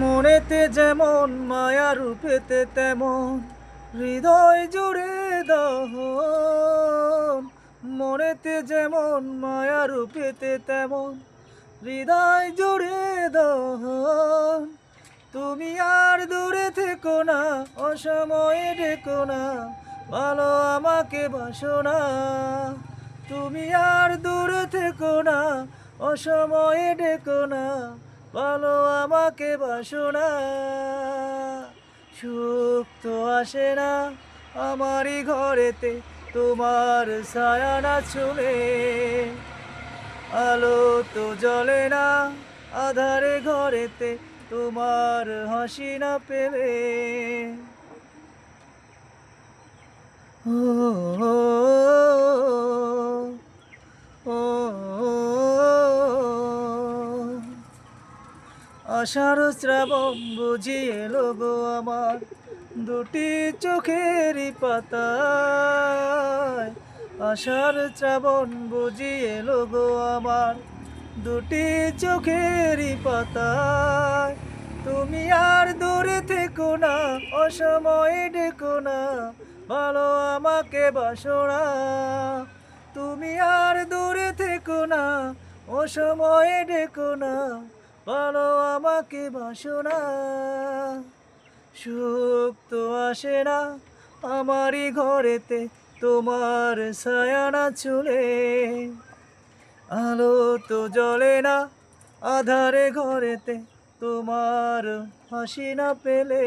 মনেতে যেমন মায়া রূপেতে তেমন হৃদয় জুড়ে দহন মনেতে যেমন মায়া রূপেতে তেমন হৃদয় জুড়ে দহন তুমি আর দূরে থেকো না, অসময়ে ডেকো না, ভালো আমাকে বাসো না। তুমি আর দূরে থেকো না, অসময়ে ডেকো না ভালো আমাকে বাসো না সুখ তো আসে না আমারই ঘরেতে তোমার ছায়া না ছুলে। আলো তো জ্বলে না আধারে ঘরেতে তোমার হাসি না পেলে। ও, আষাঢ় শ্রাবণ বুঝি এলো গো আমার। দুটি চোখেরই পাতায় আষাঢ় শ্রাবণ বুঝি এলো গো আমার। দুটি চোখেরই পাতায় তুমি আর দূরে থেকো না, অসময়ে ডেকো না, ভালো আমাকে বাসনা তুমি আর দূরে থেকো না, অসময়ে ডেকো না ভালো আমাকে বাসনা সুখ তো আসে না আমারই ঘরেতে, তোমার সায়ানা চুলে। আলো তো জ্বলে না আধারে ঘরেতে, তোমার হাসি না পেলে।